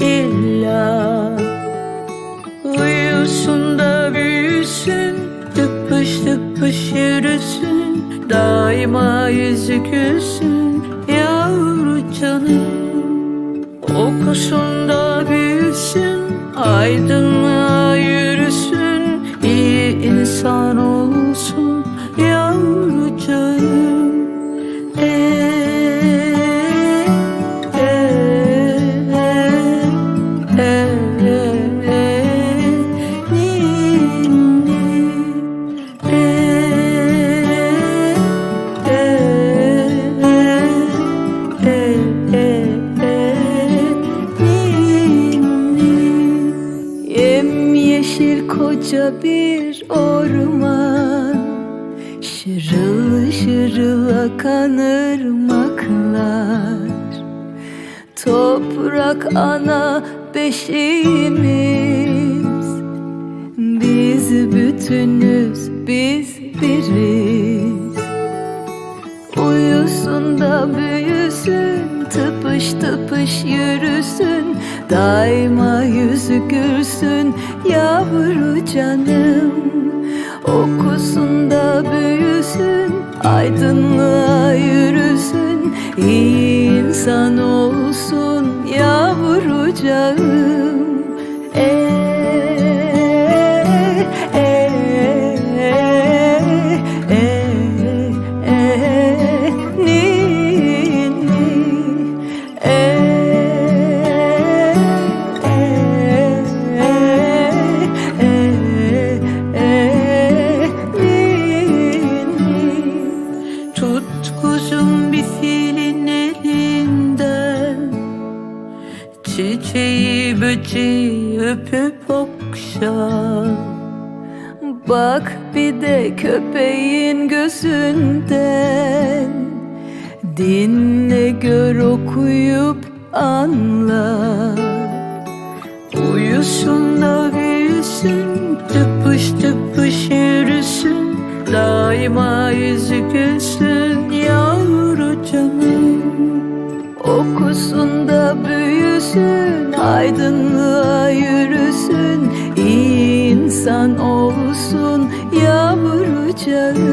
illa. Uyusun da büyüsün Tıpış tıpış yürüsün. Daima yüzü gülsün Yavru canım. Okusun da büyüsün Aydınlığa yürüsün. İyi insan olsun Yemyeşil koca bir orman. Şırıl şırıl akan ırmaklar. Toprak ana beşiğimiz. Biz bütünüz, biz biriz. Uyusun da büyüsün, tıpış tıpış yürüsün Daima yüzü gülsün yavru canım. Okusun da büyüsün, aydınlığa yürüsün. İyi insan olsun yavrucağım öpüp okşa. Bak bir de köpeğin gözünden Dinle gör okuyup anla. Uyusun da büyüsün Tıpış tıpış yürüsün. Daima yüzü gülsün Yavru canım. Okusun da büyüsün Aydınlığa yürüsün insan olsun Yavrucağım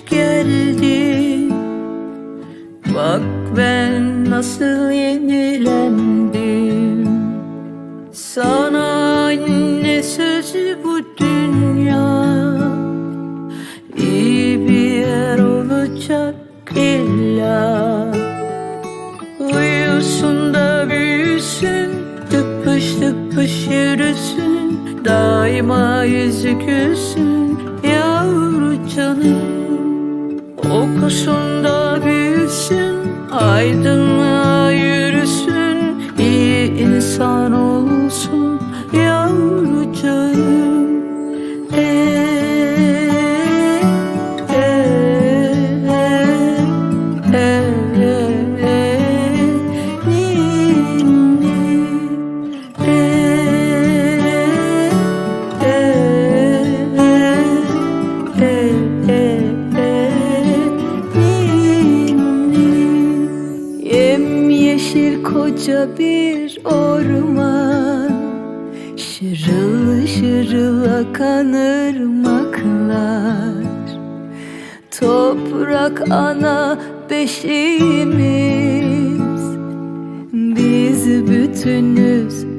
hoş geldin Bak ben nasıl yenilendim. Sana anne sözü bu dünya. İyi bir yer olacak illa. Uyusun da büyüsün Tıpış tıpış yürüsün. Daima yüzü gülsün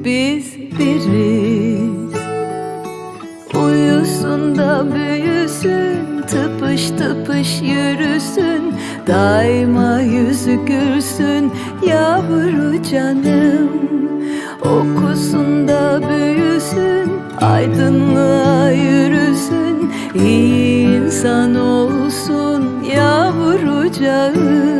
biz biriz. Uyusun da büyüsün, tıpış tıpış yürüsün. Daima yüzü gülsün yavru canım. Okusun da büyüsün, aydınlığa yürüsün. İyi insan olsun yavrucağım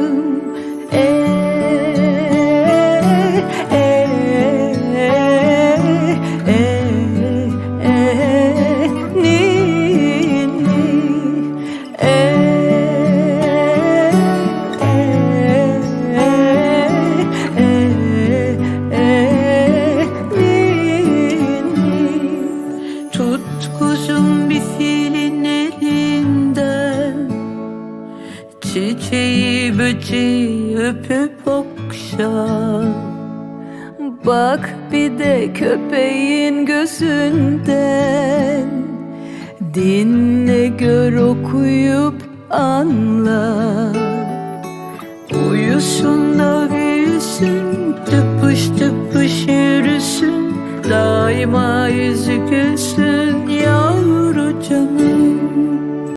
Çiçeği böceği öpüp okşa. Bak bir de köpeğin gözünden. Dinle gör okuyup anla. Uyusun da büyüsün Tıpış tıpış yürüsün. Daima yüzü gülsün Yavru canım